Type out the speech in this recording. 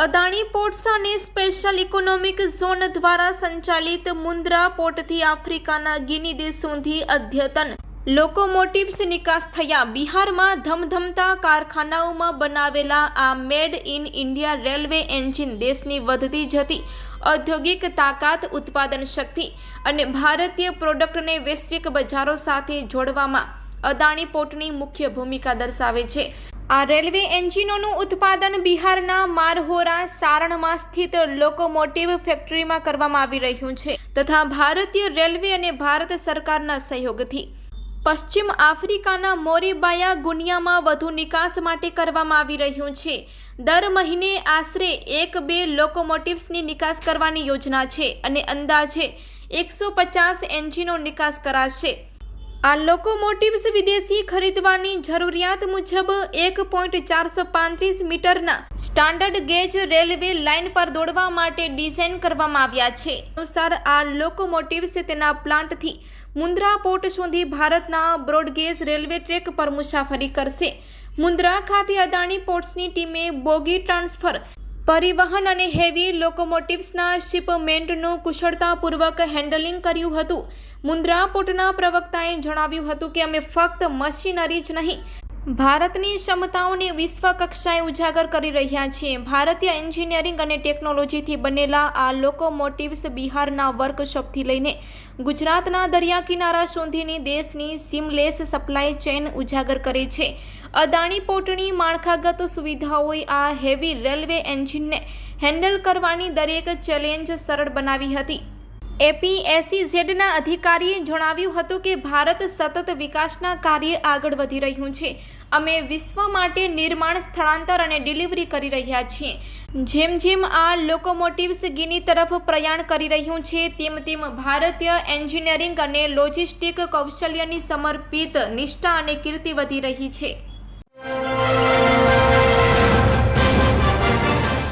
Adani ports અને special economic zone દ્વારા સંચાલિત મુન્દ્રા પોર્ટથી આફ્રિકાના ગિની દેશ અદ્યતન લોકોમોટિવ્સ નિકાસ થયા. બિહારમાં ધમધમતા કારખાનાઓમાં બનાવેલા આ made in India railway engine દેશની વધતી જતી ઔદ્યોગિક તાકાત, ઉત્પાદન શક્તિ અને ભારતીય પ્રોડક્ટને વૈશ્વિક બજારો સાથે જોડવામાં અદાણી પોર્ટની મુખ્ય ભૂમિકા દર્શાવે છે. આ રેલવે એન્જિનોનું ઉત્પાદન બિહારના મારહોરા, સારણમાં સ્થિત લોકોમોટિવ ફેક્ટરીમાં કરવામાં આવી રહ્યું છે તથા ભારતીય રેલવે અને ભારત સરકારના સહયોગથી. પશ્ચિમ આફ્રિકાના મોરીબાયા ગુનિયામાં વધુ નિકાસ માટે કરવામાં આવી રહ્યું છે. દર મહિને આશરે એક બે લોકોમોટિવ્સની નિકાસ કરવાની યોજના છે અને અંદાજે એકસો પચાસ એન્જિનો નિકાસ કરાશે. આ લોકોમોટિવ્સ વિદેશી ખરીદવાની જરૂરિયાત મુજબ એક પોઈન્ટ ચારસો પાંત્રીસ મીટરના સ્ટાન્ડર્ડ ગેજ રેલવે લાઇન પર દોડવા માટે ડિઝાઇન કરવામાં આવ્યા છે. અનુસાર આ લોકોમોટિવ્સ તેના પ્લાન્ટથી મુન્દ્રા પોર્ટ સુધી ભારતના બ્રોડગેજ રેલવે ટ્રેક પર મુસાફરી કરશે. મુન્દ્રા ખાતે અદાણી પોર્ટ્સની ટીમે બોગી ટ્રાન્સફર પરિવહન અને હેવી લોકોમોટિવ્સના શિપમેન્ટનું કુશળતાપૂર્વક હેન્ડલિંગ કર્યું હતું. મુન્દ્રા પોર્ટના પ્રવક્તાએ જણાવ્યું હતું કે અમે ફક્ત મશીનરી જ નહીં ભારતની ક્ષમતાઓને વિશ્વ કક્ષાએ ઉજાગર કરી રહ્યા છે. ભારતીય એન્જિનિયરિંગ અને ટેકનોલોજીથી બનેલા આ લોકોમોટિવ્સ બિહારના વર્કશોપથી લઈને ગુજરાતના દરિયા કિનારા સુધીની દેશની સીમલેસ સપ્લાય ચેઇન ઉજાગર કરે છે. અદાણી પોર્ટની માળખાગત સુવિધાઓએ આ હેવી રેલવે એન્જિનને હેન્ડલ કરવાની દરેક ચેલેન્જ સરળ બનાવી હતી. એપીએસસીઝેડના અધિકારીએ જણાવ્યું હતું કે ભારત સતત વિકાસના કાર્ય આગળ વધી રહ્યું છે. અમે વિશ્વ માટે નિર્માણ, સ્થળાંતર અને ડિલિવરી કરી રહ્યા છીએ. જેમ જેમ આ લોકોમોટિવ્સ ગિની તરફ પ્રયાણ કરી રહ્યું છે, તેમ તેમ ભારતીય એન્જિનિયરિંગ અને લોજિસ્ટિક કૌશલ્યની સમર્પિત નિષ્ઠા અને કીર્તિ વધી રહી છે.